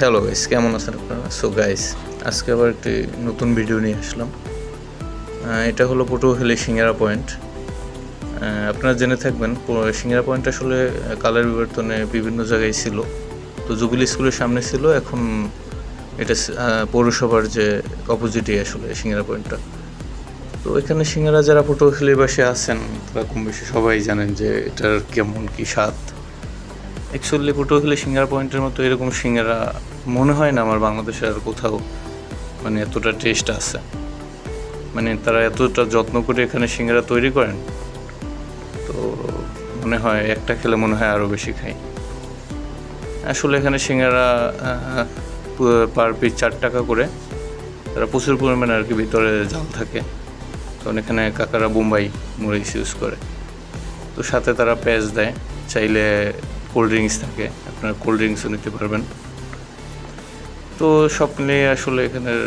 Hello guys কেমন আছেন আপনারা? সো গাইস আজকে আবার একটি নতুন ভিডিও নিয়ে আসলাম। এটা হলো পটুয়াখালী সিঙ্গারা পয়েন্ট আপনারা জেনে থাকবেন সিঙ্গারা পয়েন্ট আসলে কালার বিবর্তনে বিভিন্ন জায়গায় ছিল। তো জুবিলি স্কুলের সামনে ছিল, এখন এটা পৌরসভার যে অপোজিটে আসলে সিঙ্গারা পয়েন্টটা তো এখানে সিঙ্গারা যারা পটুয়াখালীবাসী আছেন, তারা কম বেশি সবাই জানেন যে এটার কেমন কি স্বাদ। অ্যাকচুয়ালি পটুয়াখালী সিঙ্গারা পয়েন্টের মতো এরকম সিঙ্গারা মনে হয় না আমার বাংলাদেশে আর কোথাও মানে এতটা টেস্ট আছে। মানে তারা এতটা যত্ন করে এখানে সিঙ্গারা তৈরি করেন, তো মনে হয় একটা খেলে মনে হয় আরও বেশি খাই। আসলে এখানে সিঙ্গারা পার পিস চার টাকা করে। তারা প্রচুর পরিমাণে আর কি ভিতরে জাল থাকে। কারণ এখানে কাকারা বোম্বাই মরিচ ইউজ করে। তো সাথে তারা পেঁয়াজ দেয়। চাইলে কোল্ড ড্রিঙ্কস থাকে, আপনারা কোল্ড ড্রিঙ্কসও নিতে পারবেন। তো সব মিলিয়ে আসলে এখানের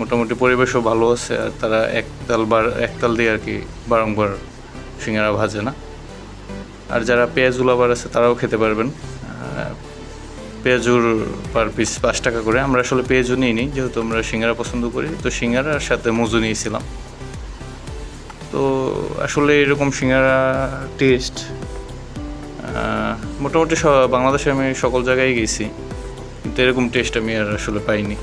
মোটামুটি পরিবেশও ভালো আছে, আর তারা একতাল বার, একতাল দিয়ে আর কি বারংবার সিঙ্গারা ভাজে না। আর যারা পেঁয়াজ উলাবার আছে, তারাও খেতে পারবেন। পেঁয়াজুর পার পিস পাঁচ টাকা করে। আমরা আসলে পেঁয়াজু নিই যেহেতু আমরা সিঙ্গারা পছন্দ করি, তো সিঙ্গারার সাথে মজু নিয়েছিলাম। তো আসলে এরকম সিঙ্গারা টেস্ট মোটামুটি বাংলাদেশে আমি সকল জায়গায় গেছি, কিন্তু এরকম টেস্ট আমি আর আসলে পাইনি।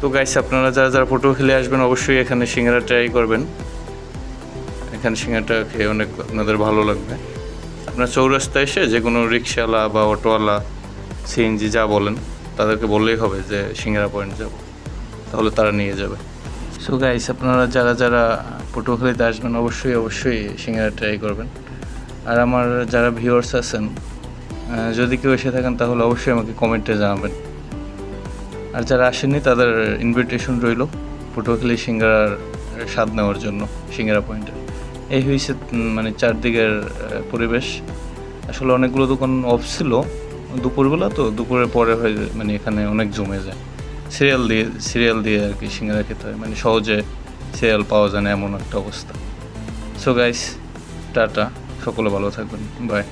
তো গাইস আপনারা যারা যারা ফটো খেলে আসবেন, অবশ্যই এখানে সিঙ্গারা ট্রাই করবেন। এখানে সিঙ্গারাটা খেয়ে অনেক আপনাদের ভালো লাগবে। আপনার চৌরাস্তায় এসে যে কোনো রিক্সাওয়ালা বা অটোওয়ালা সিএনজি যা বলেন, তাদেরকে বললেই হবে যে সিঙ্গারা পয়েন্ট যাব। তাহলে তারা নিয়ে যাবে। সো গাইস আপনারা যারা যারা পটুয়াখালীতে আসবেন, অবশ্যই অবশ্যই সিঙ্গারা ট্রাই করবেন। আর আমার যারা ভিউয়ার্স আছেন যদি কেউ এসে থাকেন, তাহলে অবশ্যই আমাকে কমেন্টে জানাবেন। আর যারা আসেননি, তাদের ইনভিটেশন রইল পটুয়াখালী সিঙ্গারার স্বাদ নেওয়ার জন্য, সিঙ্গারা পয়েন্টে এই হয়েছে মানে চারদিকের পরিবেশ। আসলে অনেকগুলো দোকান অফ ছিল, দুপুরবেলা তো, দুপুরের পরে হয়ে মানে এখানে অনেক জমে যায়। সিরিয়াল দিয়ে সিরিয়াল দিয়ে আর কি সিঙ্গারা খেতে হয় মানে সহজে সিরিয়াল পাওয়া যায় না, এমন একটা অবস্থা। So guys tata. সকলে ভালো থাকবেন। বাই